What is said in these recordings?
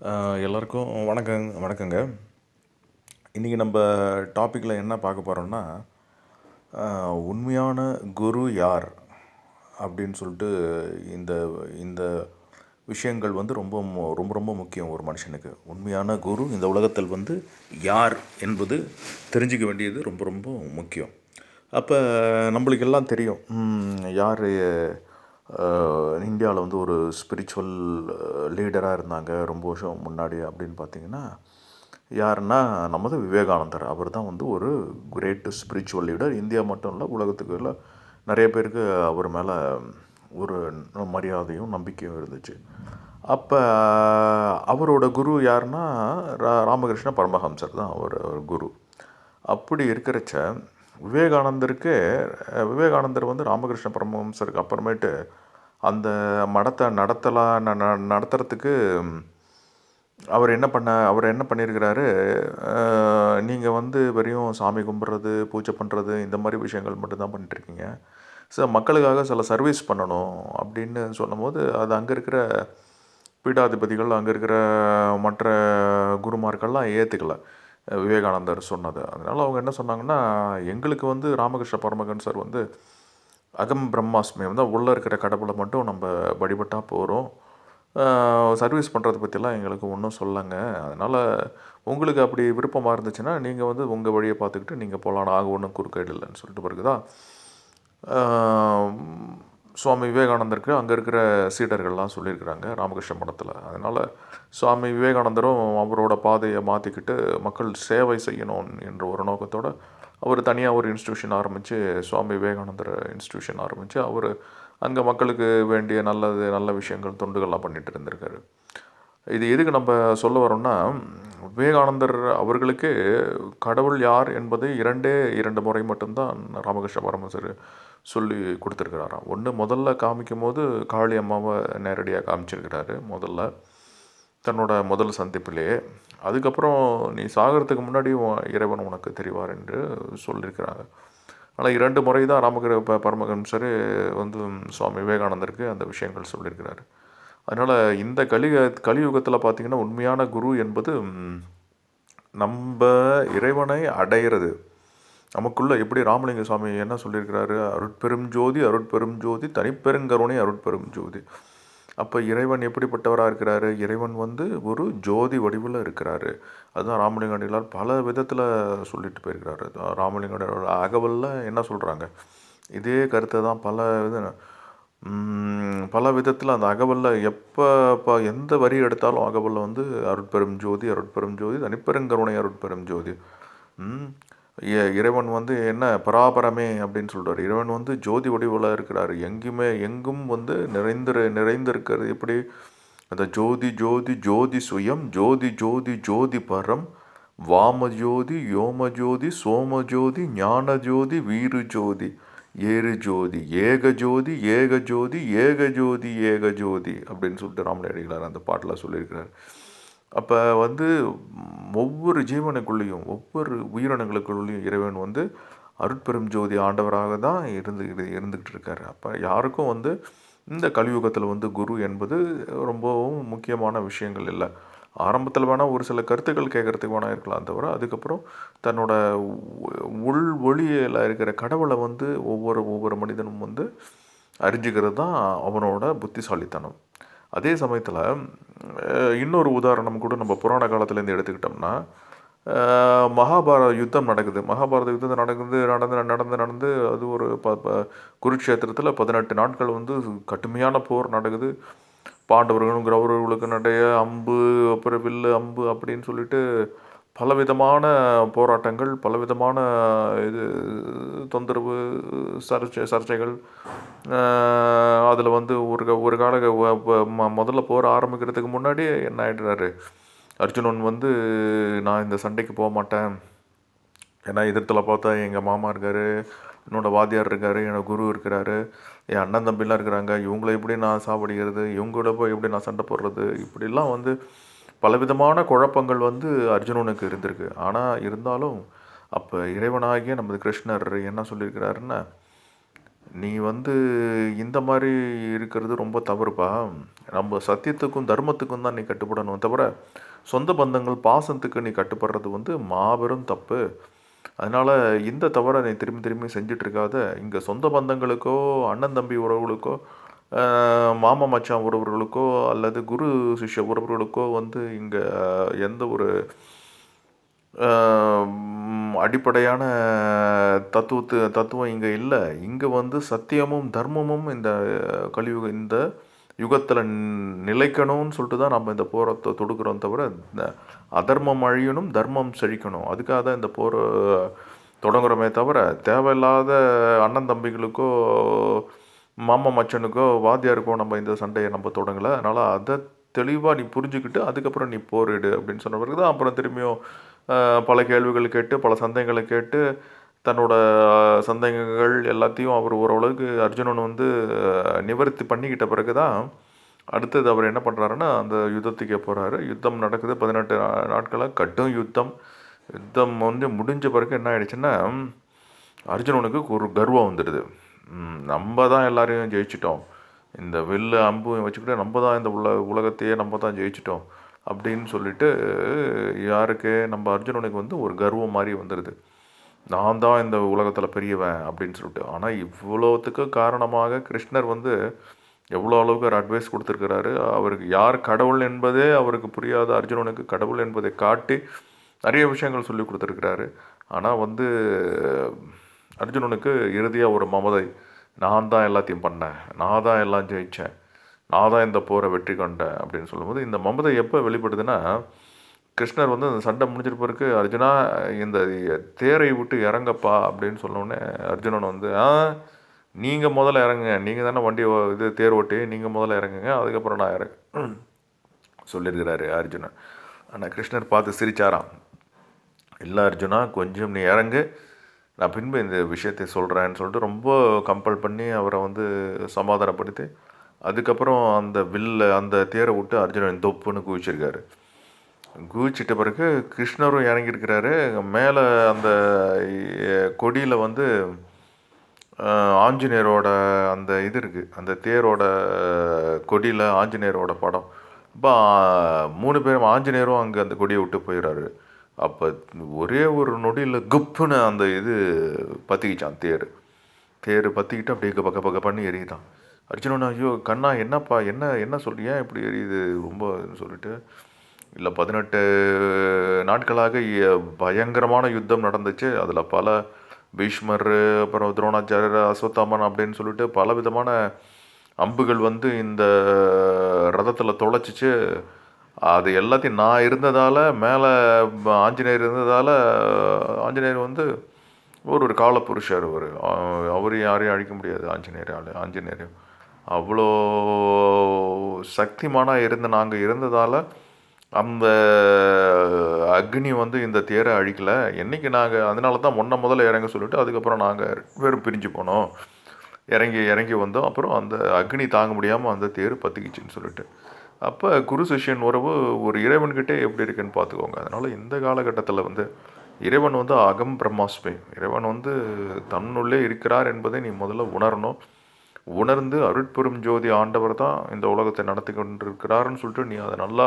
எல்லோருக்கும் எல்லாருக்கும் வணக்கங்க வணக்கங்க. இன்றைக்கி நம்ம டாப்பிக்கில் என்ன பார்க்க போகிறோம்னா உண்மையான குரு யார் அப்படின்னு சொல்லிட்டு இந்த இந்த விஷயங்கள் வந்து ரொம்ப ரொம்ப ரொம்ப முக்கியம் ஒரு மனுஷனுக்கு. உண்மையான குரு இந்த உலகத்தில் வந்து யார் என்பது தெரிஞ்சுக்க வேண்டியது ரொம்ப ரொம்ப முக்கியம். அப்போ நம்மளுக்கு எல்லாம் தெரியும். யார் இந்தியாவில் வந்து ஒரு ஸ்பிரிச்சுவல் லீடராக இருந்தாங்க. ரொம்ப வருஷம் முன்னாடி அப்படின்னு பார்த்தீங்கன்னா யாருன்னா நமது விவேகானந்தர். அவர் தான் வந்து ஒரு கிரேட் ஸ்பிரிச்சுவல் லீடர் இந்தியா மட்டும் இல்லை உலகத்துக்கு இல்லை நிறைய பேருக்கு அவர் மேலே ஒரு மரியாதையும் நம்பிக்கையும் இருந்துச்சு. அப்போ அவரோட குரு யாருன்னா ரா- ராமகிருஷ்ண பரமஹம்சர் தான். அவர் அவர் குரு. அப்படி இருக்கிறச்ச விவேகானந்தருக்கு விவேகானந்தர் வந்து ராமகிருஷ்ண பரமஹம்சருக்கு அப்புறமேட்டு அந்த மடத்தை நடத்தலாம் ந- ந- நடத்துறதுக்கு அவர் என்ன பண்ண அவர் என்ன பண்ணியிருக்கிறாரு நீங்கள் வந்து வெறும் சாமி கும்பிட்றது பூஜை பண்ணுறது இந்த மாதிரி விஷயங்கள் மட்டும்தான் பண்ணிட்டுருக்கீங்க. சார் மக்களுக்காக சில சர்வீஸ் பண்ணணும் அப்படின்னு சொல்லும்போது அது அங்கே இருக்கிற பீடாதிபதிகள் அங்கே இருக்கிற மற்ற குருமார்கள்லாம் ஏற்றுக்கல விவேகானந்தர் சொன்னது. அதனால் அவங்க என்ன சொன்னாங்கன்னா எங்களுக்கு வந்து ராமகிருஷ்ண பரமகன் சார் வந்து அகம் பிரம்மாஸ்மி வந்து உள்ளே இருக்கிற கடவுளை மட்டும் நம்ம வழிபட்டால் போகிறோம் சர்வீஸ் பண்ணுறதை பற்றிலாம் எங்களுக்கு ஒன்றும் சொல்லங்க. அதனால் உங்களுக்கு அப்படி விருப்பமாக இருந்துச்சுன்னா நீங்கள் வந்து உங்கள் வழியை பார்த்துக்கிட்டு நீங்கள் போகலாம் ஆக ஒன்றும் குறுக்கீடு இல்லைன்னு சொல்லிட்டு பிறகுதான் சுவாமி விவேகானந்தருக்கு அங்கே இருக்கிற சீடர்கள்லாம் சொல்லியிருக்கிறாங்க ராமகிருஷ்ண மடத்தில். அதனால் சுவாமி விவேகானந்தரும் அவரோட பாதையை மாற்றிக்கிட்டு மக்கள் சேவை செய்யணும் என்ற ஒரு நோக்கத்தோடு அவர் தனியாக ஒரு இன்ஸ்டியூஷன் ஆரம்பித்து சுவாமி விவேகானந்தர் இன்ஸ்டியூஷன் ஆரம்பித்து அவர் அங்கே மக்களுக்கு வேண்டிய நல்லது நல்ல விஷயங்கள் தொண்டுகள்லாம் பண்ணிட்டு இருந்திருக்காரு. இது எதுக்கு நம்ம சொல்ல வரோம்னா விவேகானந்தர் அவர்களுக்கு கடவுள் யார் என்பது இரண்டே இரண்டு முறை மட்டும்தான் ராமகிருஷ்ண பரமசர் சொல்லி கொடுத்துருக்கிறாராம். ஒன்று முதல்ல காமிக்கும் போது காளி அம்மாவை நேரடியாக காமிச்சிருக்கிறாரு. முதல்ல தன்னோட முதல் சந்திப்பிலேயே. அதுக்கப்புறம் நீ சாகிறதுக்கு முன்னாடி உன் இறைவன் உனக்கு தெரிவார் என்று சொல்லியிருக்கிறாங்க ஆனால் இரண்டு முறை தான் ராமகிர ப பரமஹம்சர் வந்து சுவாமி விவேகானந்தருக்கு அந்த விஷயங்கள் சொல்லியிருக்கிறாரு அதனால் இந்த கலிக கலியுகத்தில் பார்த்திங்கன்னா உண்மையான குரு என்பது நம்ம இறைவனை அடையிறது. நமக்குள்ளே எப்படி ராமலிங்க சுவாமி என்ன சொல்லியிருக்கிறாரு? அருட்பெரும் ஜோதி அருட்பெரும் ஜோதி தனிப்பெருங்கருணை அருட்பெரும் ஜோதி. அப்போ இறைவன் எப்படிப்பட்டவராக இருக்கிறாரு? இறைவன் வந்து ஒரு ஜோதி வடிவில் இருக்கிறாரு. அதுதான் ராமலிங்க அடிகளார் பல விதத்தில் சொல்லிட்டு போயிருக்கிறாரு. ராமலிங்க அடிகளோட அகவலில் என்ன சொல்கிறாங்க இதே கருத்தை தான் பல இது பல விதத்தில் அந்த அகவலில் எப்போ இப்போ எந்த வரி எடுத்தாலும் அகவலில் வந்து அருட்பெரும் ஜோதி அருட்பெரும் ஜோதி தனிப்பெருங்கருணை அருட்பெரும் ஜோதி. ம், இறைவன் வந்து என்ன பராபரமே அப்படின்னு சொல்கிறார் இறைவன் வந்து ஜோதி வடிவில் இருக்கிறார். எங்குமே எங்கும் வந்து நிறைந்திரு நிறைந்திருக்கிறது எப்படி? அந்த ஜோதி ஜோதி ஜோதி சுயம் ஜோதி ஜோதி ஜோதி பரம் வாம ஜோதி யோம ஜோதி சோம ஜோதி ஞான ஜோதி வீரு ஜோதி ஏறு ஜோதி ஏக ஜோதி ஏக ஜோதி ஏக ஜோதி ஏக ஜோதி அப்படின்னு சொல்லிட்டு ராமன் அடிகளார் அந்த பாட்டில் சொல்லியிருக்கிறார். அப்போ வந்து ஒவ்வொரு ஜீவனுக்குள்ளேயும் ஒவ்வொரு உயிரினங்களுக்குள்ளேயும் இறைவன் வந்து அருட்பெரும் ஜோதி ஆண்டவராக தான் இருந்து இருந்துக்கிட்டு இருக்காரு. அப்போ யாருக்கும் வந்து இந்த கலியுகத்தில் வந்து குரு என்பது ரொம்பவும் முக்கியமான விஷயங்கள் இல்லை. ஆரம்பத்தில் வேணால் ஒரு சில கருத்துக்கள் கேட்குறதுக்கு வேணால் இருக்கலாம் தவிர அதுக்கப்புறம் தன்னோட உள் ஒளியில் இருக்கிற கடவுளை வந்து ஒவ்வொரு ஒவ்வொரு மனிதனும் வந்து அறிஞ்சுக்கிறது தான் அவனோட புத்திசாலித்தனம். அதே சமயத்தில் இன்னொரு உதாரணம் கூட நம்ம புராண காலத்துலேருந்து எடுத்துக்கிட்டோம்னா மகாபாரத யுத்தம் நடக்குது. மகாபாரத யுத்தம் நடக்குது நடந்து நடந்து நடந்து அது ஒரு ப ப குருட்சேத்திரத்தில் பதினெட்டு நாட்கள் வந்து கடுமையான போர் நடக்குது. பாண்டவர்களும் கௌரவர்களுக்கும் நடைய அம்பு அப்புறம் வில்லு அம்பு அப்படின்னு சொல்லிட்டு பலவிதமான போராட்டங்கள் பலவிதமான இது தொந்தரவு சர்ச்சை சர்ச்சைகள் அதில் வந்து ஒரு க- ஒரு கால முதல்ல போர் ஆரம்பிக்கிறதுக்கு முன்னாடி என்ன ஆகிடுறாரு அர்ஜுனன் வந்து நான் இந்த சண்டைக்கு போக மாட்டேன். ஏன்னா எதிர்த்தில் பார்த்தா எங்கள் மாமா இருக்கார் என்னோட வாத்தியார் இருக்கார் என்னோடய குரு இருக்கிறாரு என் அண்ணன் தம்பிலாம் இருக்கிறாங்க. இவங்கள எப்படி நான் சாப்பிடுகிறது இவங்களோட போய் எப்படி நான் சண்டை போடுறது? இப்படிலாம் வந்து பலவிதமான குழப்பங்கள் வந்து அர்ஜுனனுக்கு இருந்திருக்கு. ஆனால் இருந்தாலும் அப்போ இறைவனாகிய நமது கிருஷ்ணர் என்ன சொல்லியிருக்கிறாருன்னா நீ வந்து இந்த மாதிரி இருக்கிறது ரொம்ப தவறுப்பா. நம்ம சத்தியத்துக்கும் தர்மத்துக்கும் தான் நீ கட்டுப்படணும் தவிர சொந்த பந்தங்கள் பாசத்துக்கு நீ கட்டுப்படுறது வந்து மாபெரும் தப்பு. அதனால் இந்த தவறை நீ திரும்பி திரும்பி செஞ்சிட்ருக்காத இங்கே சொந்த பந்தங்களுக்கோ அண்ணன் தம்பி உறவுகளுக்கோ மாமா மச்சான் உறவுகளுக்கோ அல்லது குரு சிஷ்ய உறவுகளுக்கோ வந்து இங்கே எந்த ஒரு அடிப்படையான தத்துவத்து தத்துவம் இங்கே இல்லை. இங்கே வந்து சத்தியமும் தர்மமும் இந்த கலியுக இந்த யுகத்தில் நிலைக்கணும்னு சொல்லிட்டு தான் நம்ம இந்த போரத்தை தொடுக்கிறோம் தவிர இந்த அதர்மம் அழியணும் தர்மம் செழிக்கணும். அதுக்காக தான் இந்த போரை தொடங்குறோமே தவிர தேவையில்லாத அண்ணன் தம்பிகளுக்கோ மாமா மச்சனுக்கோ வாத்தியாருக்கோ நம்ம இந்த சண்டையை நம்ம தொடங்கலை. அதனால் அதை தெளிவாக நீ புரிஞ்சுக்கிட்டு அதுக்கப்புறம் நீ போரிடு அப்படின்னு சொன்ன பிறகு தான் அப்புறம் திரும்பியும் பல கேள்விகள் கேட்டு பல சந்தேகங்களை கேட்டு தன்னோட சந்தேகங்கள் எல்லாத்தையும் அவர் ஓரளவுக்கு அர்ஜுனன் வந்து நிவர்த்தி பண்ணிக்கிட்ட பிறகு தான் அடுத்தது அவர் என்ன பண்ணுறாருன்னா அந்த யுத்தத்துக்கே போகிறாரு யுத்தம் நடக்குது பதினெட்டு நாட்களாக கட்டும் யுத்தம். யுத்தம் வந்து முடிஞ்ச பிறகு என்ன ஆயிடுச்சுன்னா அர்ஜுனனுக்கு ஒரு கர்வம் வந்துடுது. நம்ம தான் எல்லாரையும் ஜெயிச்சிட்டோம். இந்த வில்லு அம்பு வச்சுக்கிட்டு நம்ம தான் இந்த உல உலகத்தையே நம்ம தான் ஜெயிச்சிட்டோம் அப்படின்னு சொல்லிட்டு யாருக்கு? நம்ம அர்ஜுனனுக்கு வந்து ஒரு கர்வம் மாதிரி வந்துடுது நான் தான் இந்த உலகத்தில் பெரியவன் அப்படின்னு சொல்லிட்டு. ஆனால் இவ்வளோத்துக்கு காரணமாக கிருஷ்ணர் வந்து எவ்வளோ அளவுக்கு ஒரு அட்வைஸ் கொடுத்துருக்கிறாரு. அவருக்கு யார் கடவுள் என்பதே அவருக்கு புரியாத அர்ஜுனனுக்கு கடவுள் என்பதை காட்டி நிறைய விஷயங்கள் சொல்லி கொடுத்துருக்கிறாரு. ஆனால் வந்து அர்ஜுனனுக்கு இறுதியாக ஒரு மமதை. நான் தான் எல்லாத்தையும் பண்ணேன். நான் தான் எல்லாம் ஜெயித்தேன் நான் தான் இந்த போரை வெற்றி கொண்டேன் அப்படின்னு சொல்லும்போது இந்த மமதை எப்போ வெளிப்படுதுன்னா கிருஷ்ணர் வந்து அந்த சண்டை முடிஞ்சிட்டு பிறகு அர்ஜுனா இந்த தேரை விட்டு இறங்கப்பா அப்படின்னு சொன்னோடனே அர்ஜுனன் வந்து ஆ நீங்கள் முதல்ல இறங்குங்க. நீங்கள் தானே வண்டி ஓ- இது தேர் ஓட்டி நீங்கள் முதல்ல இறங்குங்க. அதுக்கப்புறம் நான் இறங்க சொல்லியிருக்கிறாரு அர்ஜுனன். ஆனால் கிருஷ்ணர் பார்த்து சிரிச்சாராம். இல்லை அர்ஜுனா கொஞ்சம் நீ இறங்கு. நான் பின்பு இந்த விஷயத்தை சொல்கிறேன்னு சொல்லிட்டு ரொம்ப கம்பல் பண்ணி அவரை வந்து சமாதானப்படுத்தி அதுக்கப்புறம் அந்த வில்ல அந்த தேரை விட்டு அர்ஜுனன் தொப்புன்னு குவிச்சிருக்காரு. குவிச்சிட்ட பிறகு கிருஷ்ணரும் இறங்கியிருக்கிறாரு. மேலே அந்த கொடியில் வந்து ஆஞ்சநேயரோட அந்த இது இருக்குது அந்த தேரோட கொடியில் ஆஞ்சநேயரோட படம். இப்போ மூணு பேரும் ஆஞ்சநேயரும் அங்கே அந்த கொடியை விட்டு போயிடுறாரு. அப்போ ஒரே ஒரு நொடியில் குப்புன்னு அந்த இது பற்றிக்கிச்சான் தேர். தேர் பற்றிக்கிட்டு அப்படியே பக்க பக்க பண்ணி எரியுதான். அர்ஜுனன் ஐயோ கண்ணா என்னப்பா என்ன என்ன சொல்கிறியா இப்படி எரியுது? ரொம்ப சொல்லிட்டு இல்லை பதினெட்டு நாட்களாக பயங்கரமான யுத்தம் நடந்துச்சு. அதில் பல பீஷ்மர் அப்புறம் துரோணாச்சாரியர் அஸ்வத்தாமன் அப்படின்னு சொல்லிட்டு பல விதமான அம்புகள் வந்து இந்த ரதத்தில் தொலைச்சிச்சு. அது எல்லாத்தையும் நான் இருந்ததால் மேலே ஆஞ்சநேயர் இருந்ததால் ஆஞ்சநேயர் வந்து ஒரு ஒரு காலப்புருஷர் அவர். அவர் யாரையும் அழிக்க முடியாது ஆஞ்சநேயரால் ஆஞ்சநேயர். அவ்வளோ சக்திமானாக இருந்த நாங்கள் இருந்ததால் அந்த அக்னி வந்து இந்த தேரை அழிக்கல. என்றைக்கு நாங்கள் அதனால தான் முன்ன முதல்ல இறங்க சொல்லிட்டு அதுக்கப்புறம் நாங்கள் வெறும் பிரிஞ்சு போனோம். இறங்கி இறங்கி வந்தோம். அப்புறம் அந்த அக்னி தாங்க முடியாமல் அந்த தேர் பற்றிக்கிச்சின்னு சொல்லிட்டு. அப்போ குரு சிஷ்யன் உறவு ஒரு இறைவன்கிட்டே எப்படி இருக்குன்னு பார்த்துக்கோங்க. அதனால் இந்த காலகட்டத்தில் வந்து இறைவன் வந்து அகம் பிரம்மாஸ்மி. இறைவன் வந்து தன்னுள்ளே இருக்கிறார் என்பதை நீ முதல்ல உணரணும். உணர்ந்து அருட்பெரும் ஜோதி ஆண்டவர் தான் இந்த உலகத்தை நடத்தி கொண்டிருக்கிறாருன்னு சொல்லிட்டு நீ அதை நல்லா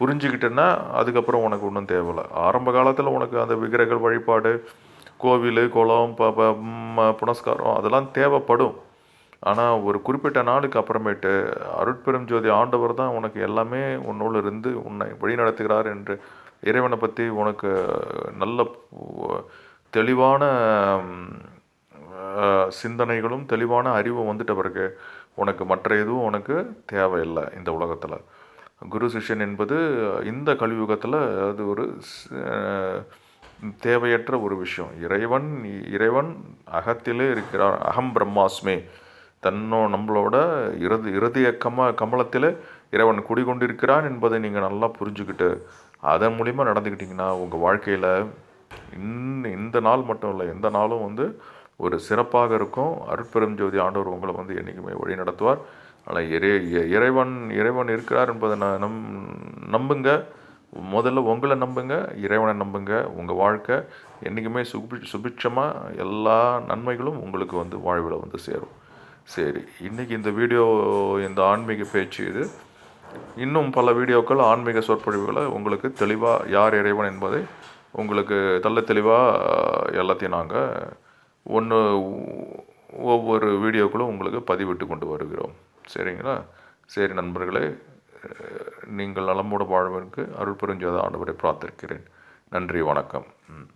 புரிஞ்சுக்கிட்டேன்னா அதுக்கப்புறம் உனக்கு ஒன்றும் தேவையில்லை. ஆரம்ப காலத்தில் உனக்கு அந்த விக்கிரக வழிபாடு கோவில் குளம் ப ப புனஸ்காரம் அதெல்லாம் தேவைப்படும். ஆனால் ஒரு குறிப்பிட்ட நாளுக்கு அப்புறமேட்டு அருட்பெரும் ஜோதி ஆண்டவர் தான் உனக்கு எல்லாமே உன்னோடு இருந்து உன்னை வழிநடத்துகிறார் என்று இறைவனை பற்றி உனக்கு நல்ல தெளிவான சிந்தனைகளும் தெளிவான அறிவும் வந்துட்ட பிறகு உனக்கு மற்ற எதுவும் உனக்கு தேவையில்லை இந்த உலகத்தில். குரு சிஷ்யன் என்பது இந்த கலியுகத்தில் அது ஒரு தேவையற்ற ஒரு விஷயம். இறைவன் இறைவன் அகத்திலே இருக்கிறார் அகம் பிரம்மாஸ்மே. தன்னோ நம்மளோட இறுதி இறுதிய கம கமலத்தில் இறைவன் குடிகொண்டிருக்கிறான் என்பதை நீங்கள் நல்லா புரிஞ்சுக்கிட்டு அதன் மூலிமா நடந்துக்கிட்டிங்கன்னா உங்கள் வாழ்க்கையில் இன் இந்த நாள் மட்டும் இல்லை எந்த நாளும் வந்து ஒரு சிறப்பாக இருக்கும். அருட்பெரும் ஜோதி ஆண்டவர் உங்களை வந்து என்றைக்குமே வழி நடத்துவார் ஆனால் இறை இறைவன் இறைவன் இருக்கிறார் என்பதை நான் நம் நம்புங்க. முதல்ல உங்களை நம்புங்க இறைவனை நம்புங்க. உங்கள் வாழ்க்கை என்றைக்குமே சுபி சுபிட்சமாக எல்லா நன்மைகளும் உங்களுக்கு வந்து வாழ்வில் வந்து சேரும். சரி இன்றைக்கி இந்த வீடியோ இந்த ஆன்மீக பேச்சு இது. இன்னும் பல வீடியோக்கள் ஆன்மீக சொற்பொழிவுகளை உங்களுக்கு தெளிவாக யார் இறைவன் என்பதை உங்களுக்கு தள்ள தெளிவாக எல்லாத்தையும் நாங்கள் ஒன்று ஒவ்வொரு வீடியோக்களும் உங்களுக்கு பதிவிட்டு கொண்டு வருகிறோம். சரிங்களா? சரி நண்பர்களே நீங்கள் நலமோடு வாழ்வதற்கு அருள் புரிஞ்சாத ஆண்டவரை பிரார்த்திக்கிறேன். நன்றி வணக்கம். ம்.